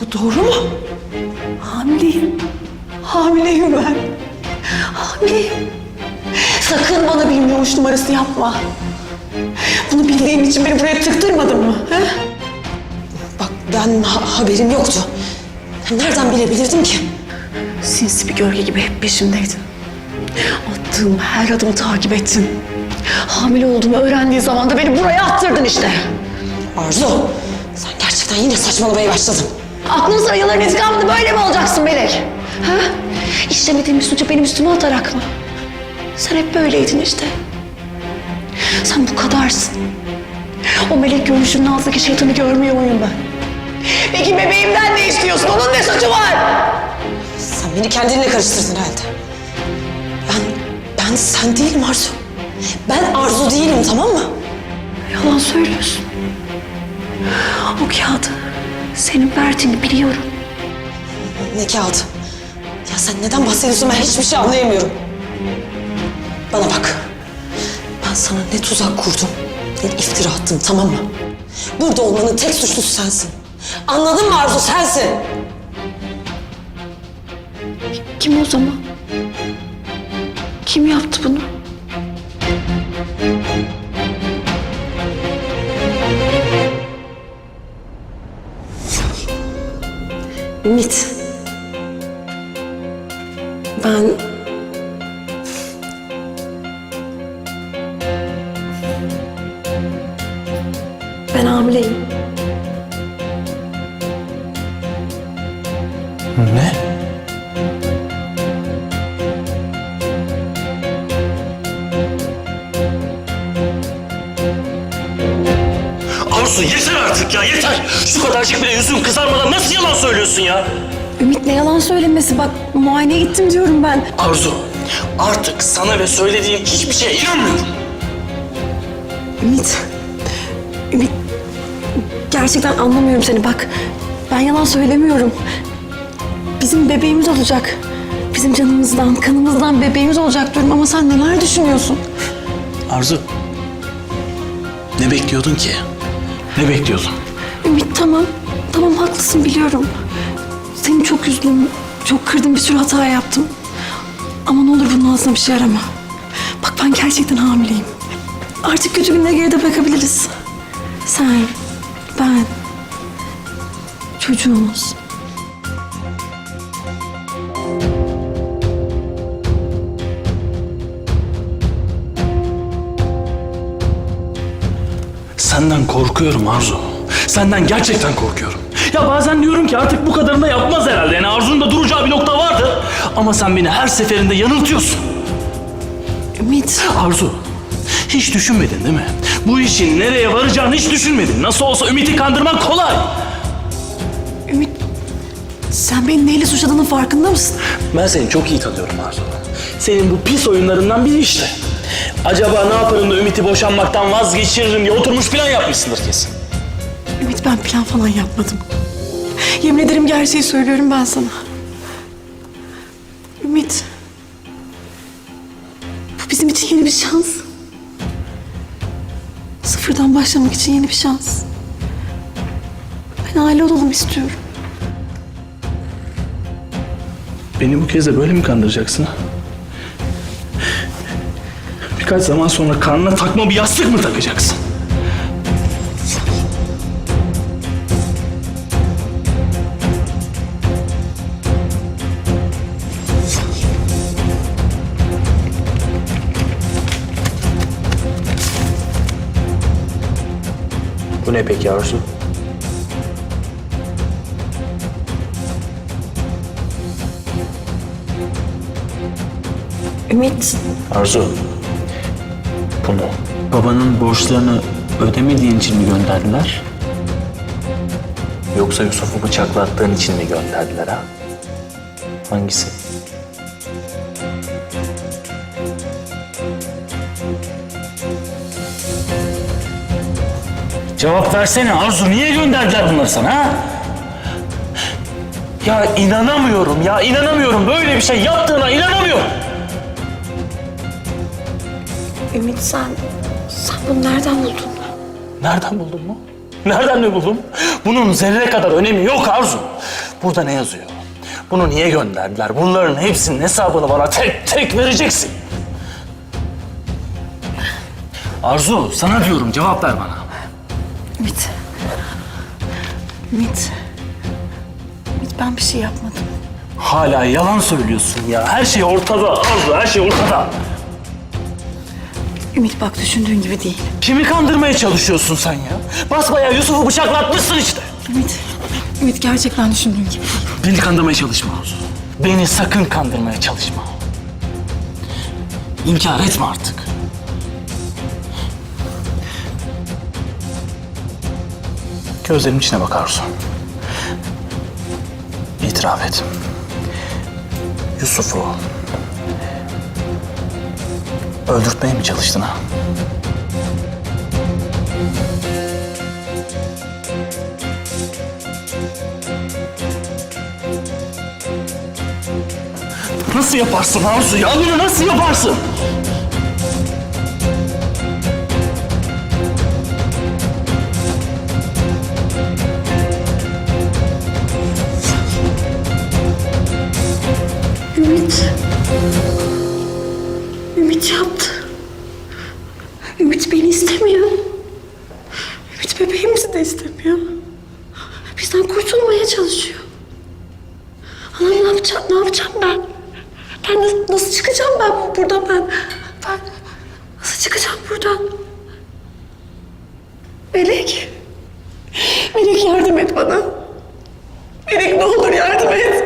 Bu doğru mu? Hamileyim. Hamileyim ben. Hamileyim. Sakın bana bilmiyormuş numarası yapma. Bunu bildiğim için beni buraya tıktırmadın mı? He? Bak ben ha- haberim yoktu. Nereden bilebilirdim ki? Sinsi bir gölge gibi hep peşimdeydin. Attığım her adımı takip ettin. Hamile olduğumu öğrendiği zaman da beni buraya attırdın işte. Arzu, sen gerçekten yine saçmalamaya başladın. Aklın sayıların intikamını böyle mi alacaksın Melek? Ha? İşlemediğim bir suçu benim üstüme atarak mı? Sen hep böyleydin işte. Sen bu kadarsın. O melek görünüşünün altındaki şeytanı görmüyor muyum ben? Peki bebeğimden ne istiyorsun? Onun ne suçu var? Sen beni kendinle karıştırdın herhalde. Ben, ben sen değilim Arzu. Ben Arzu değilim tamam mı? Yalan söylüyorsun. O kağıdı senin verdiğini biliyorum. Ne kağıdı? Ya sen neden bahsediyorsun ben hiçbir şey anlayamıyorum. Bana bak. Ben sana ne tuzak kurdum, ne iftira attım tamam mı? Burada olmanın tek suçlusu sensin. Anladın mı Arzu sensin? Kim o zaman? Kim yaptı bunu? Ümit. Ben... Ben hamileyim. Arzu yeter artık ya yeter. Şu kadarcık bile yüzün kızarmadan nasıl yalan söylüyorsun ya? Ümit ne yalan söylemesi bak muayeneye gittim diyorum ben. Arzu artık sana ve söylediğim hiçbir şeye inanmıyorum. Ümit. Ümit. Gerçekten anlamıyorum seni bak. Ben yalan söylemiyorum. Bizim bebeğimiz olacak. Bizim canımızdan, kanımızdan bebeğimiz olacak diyorum ama sen neler düşünüyorsun? Arzu. Ne bekliyordun ki? Ne bekliyordun? Ümit tamam. Tamam haklısın biliyorum. Seni çok üzdüm. Çok kırdım bir sürü hata yaptım. Ama ne olur bunun ağzına bir şey arama. Bak ben gerçekten hamileyim. Artık kötü günleri geride bırakabiliriz. Sen, ben, çocuğumuz. Senden korkuyorum Arzu. Senden gerçekten korkuyorum. Ya bazen diyorum ki artık bu kadarını da yapmaz herhalde. Yani Arzu'nun da duracağı bir nokta vardır. Ama sen beni her seferinde yanıltıyorsun. Ümit, Arzu, hiç düşünmedin değil mi? Bu işin nereye varacağını hiç düşünmedin. Nasıl olsa Ümit'i kandırman kolay. Ümit. Sen beni neyle suçladığının farkında mısın? Ben seni çok iyi tanıyorum Arzu. Senin bu pis oyunlarından biri işte. Acaba ne yaparım da Ümit'i boşanmaktan vazgeçiririm diye oturmuş plan yapmışsındır kesin. Ümit ben plan falan yapmadım. Yemin ederim gerçeği söylüyorum ben sana. Ümit. Bu bizim için yeni bir şans. Sıfırdan başlamak için yeni bir şans. Ben aile olalım istiyorum. Beni bu kez de böyle mi kandıracaksın? Birkaç zaman sonra karnına takma bir yastık mı takacaksın? Bu ne peki Arzu? Ümit. Arzu. Bunu. Babanın borçlarını ödemediğin için mi gönderdiler? Yoksa Yusuf'u bıçaklattığın için mi gönderdiler ha? Hangisi? Cevap versene Arzu. Niye gönderdiler bunları sana ha? Ya inanamıyorum ya inanamıyorum. Böyle bir şey yaptığına inanamıyorum. Ümit sen, sen bunu nereden buldun? Nereden buldun mu? Nereden mi buldum? Bunun zerre kadar önemi yok Arzu. Burada ne yazıyor? Bunu niye gönderdiler? Bunların hepsinin hesabını bana tek tek vereceksin. Arzu, sana diyorum cevap ver bana. Ümit. Ümit. Ümit ben bir şey yapmadım. Hala yalan söylüyorsun ya. Her şey ortada Arzu, her şey ortada. Ümit bak düşündüğün gibi değil. Kimi kandırmaya çalışıyorsun sen ya? Basbayağı Yusuf'u bıçaklatmışsın işte. Ümit. Ümit gerçekten düşündüğün gibi değil. Beni kandırmaya çalışma Arzu. Beni sakın kandırmaya çalışma. İnkar etme artık. Gözlerimin içine bak Arzu. İtiraf et. Yusuf'u öldürtmeye mi çalıştın ha? Nasıl yaparsın Arzu ya? Bunu nasıl yaparsın? Ümit. Ümit yaptı. Ümit beni istemiyor. Ümit bebeğimizi de istemiyor. Bizden kurtulmaya çalışıyor. Ana ne yapacağım, ne yapacağım ben? Ben nasıl, nasıl çıkacağım ben buradan ben? Ben nasıl çıkacağım buradan? Melek. Melek yardım et bana. Melek ne olur yardım et.